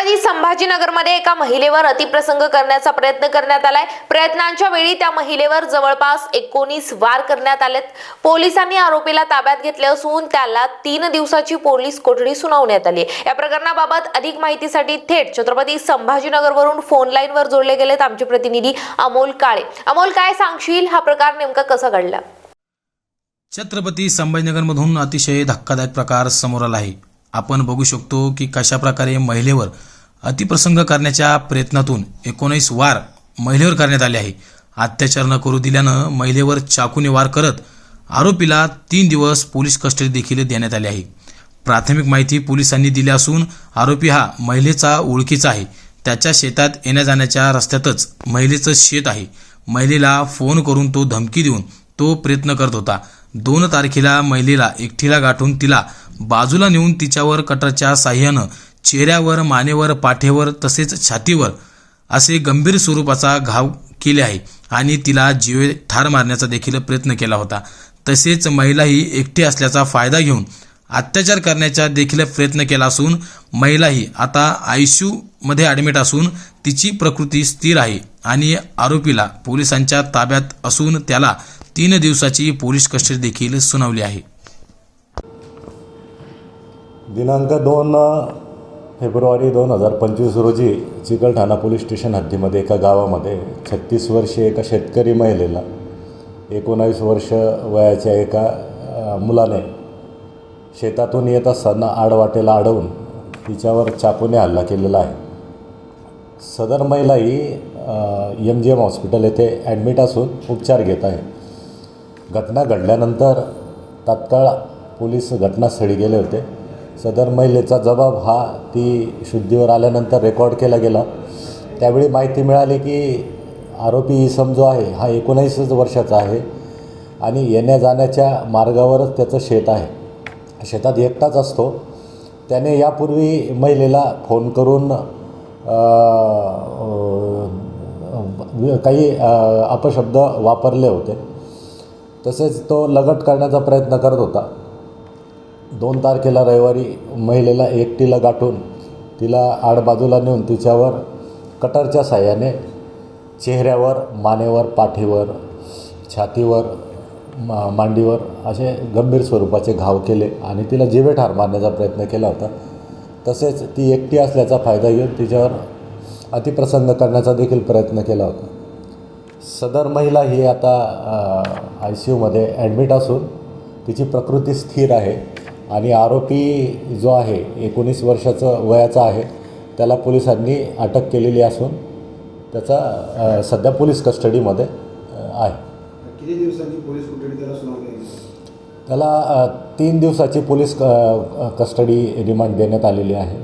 छत्रपती संभाजीनगरमध्ये एका महिलेवर अतिप्रसंग करण्याचा प्रयत्न करण्यात आलाय. प्रयत्नांच्या वेळी त्या महिलेवर जवळपास एकोणीस वार करण्यात आलेत. पोलिसांनी आरोपीला ताब्यात घेतले असून त्याला तीन दिवसाची पोलीस कोठडी सुनावण्यात आली या प्रकरणाबाबत अधिक माहितीसाठी थेट छत्रपती संभाजीनगरवरून फोन लाईनवर जोडले गेलेत आमचे प्रतिनिधी अमोल काळे. अमोल काय सांगशील? हा प्रकार नेमका कसा घडला? छत्रपती संभाजीनगरमधून अतिशय धक्कादायक प्रकार समोर आला आहे. आपण बघू शकतो की कशा प्रकारे महिलेवर अतिप्रसंग करण्याच्या प्रयत्नातून एकोणीस वार महिलेवर करण्यात आले आहे. अत्याचार न करू दिल्यानं महिलेवर चाकूने वार करत आरोपीला तीन दिवस पोलीस कस्टडी देखील देण्यात आली आहे. प्राथमिक माहिती पोलिसांनी दिली असून आरोपी हा महिलेचा ओळखीचा आहे. त्याच्या शेतात येण्या जाण्याच्या रस्त्यातच महिलेचं शेत आहे. महिलेला फोन करून तो धमकी देऊन तो प्रयत्न करत होता. दोन तारखेला महिलेला एकटीला गाठून तिला बाजूला नेऊन तिच्यावर कटरच्या साह्यानं चेहऱ्यावर मानेवर पाठेवर तसेच छातीवर असे गंभीर स्वरूपाचा घाव केले आहे आणि तिला जीवे ठार मारण्याचा देखील प्रयत्न केला होता. तसेच महिला ही एकटी असल्याचा फायदा घेऊन अत्याचार करण्याचा देखील प्रयत्न केला असून महिला ही आता आयसीयू मध्ये ॲडमिट असून तिची प्रकृती स्थिर आहे आणि आरोपीला पोलिसांच्या ताब्यात असून त्याला तीन दिवसाची पोलीस कस्टडी देखील सुनावली आहे. दिनांक दोन फेब्रुवारी दोन हजार पंचवीस रोजी चिकलठाणा पोलीस स्टेशन हद्दीमध्ये एका गावामध्ये छत्तीस वर्षीय एका शेतकरी महिलेला एकोणावीस वर्ष वयाच्या एका मुलाने शेतातून येत असताना आडवाटेला अडवून तिच्यावर चाकूने हल्ला केलेला आहे. सदर महिला ही एम जी एम हॉस्पिटल येथे ॲडमिट असून उपचार घेत आहे. घटना घडल्यानंतर तात्काळ पोलीस घटनास्थळी गेले होते. सदर महिलेचा जबाब हा ती शुद्धीवर आल्यानंतर रेकॉर्ड केला गेला. त्यावेळी माहिती मिळाली की आरोपी इसम जो आहे हा एकोणीसच वर्षाचा आहे आणि येण्या जाण्याच्या मार्गावरच त्याचं शेत आहे. शेतात एकटाच असतो. त्याने यापूर्वी महिलेला फोन करून काही अपशब्द वापरले होते. तसेच तो लगट करण्याचा प्रयत्न करत होता. दोन तारखेला रविवारी महिलेला एकटीला गाठून तिला आडबाजूला नेऊन तिच्यावर कटरच्या साह्याने चेहऱ्यावर मानेवर पाठीवर छातीवर मा मांडीवर असे गंभीर स्वरूपाचे घाव केले आणि तिला जिवेठार मारण्याचा प्रयत्न केला होता. तसेच ती एकटी असल्याचा फायदा घेऊन तिच्यावर अतिप्रसंग करण्याचा देखील प्रयत्न केला होता. सदर महिला ही आता आय सी यूमध्ये ॲडमिट असून तिची प्रकृती स्थिर आहे. आणि आरोपी जो आहे एकोणीस वर्षाचं वयाचा आहे त्याला पोलिसांनी अटक केलेली असून त्याचा सध्या पोलीस कस्टडीमध्ये आहे किती दिवसांची पोलीस कोठडी त्याला सुनावली? त्याला तीन दिवसाची पोलीस क कस्टडी रिमांड देण्यात आलेली आहे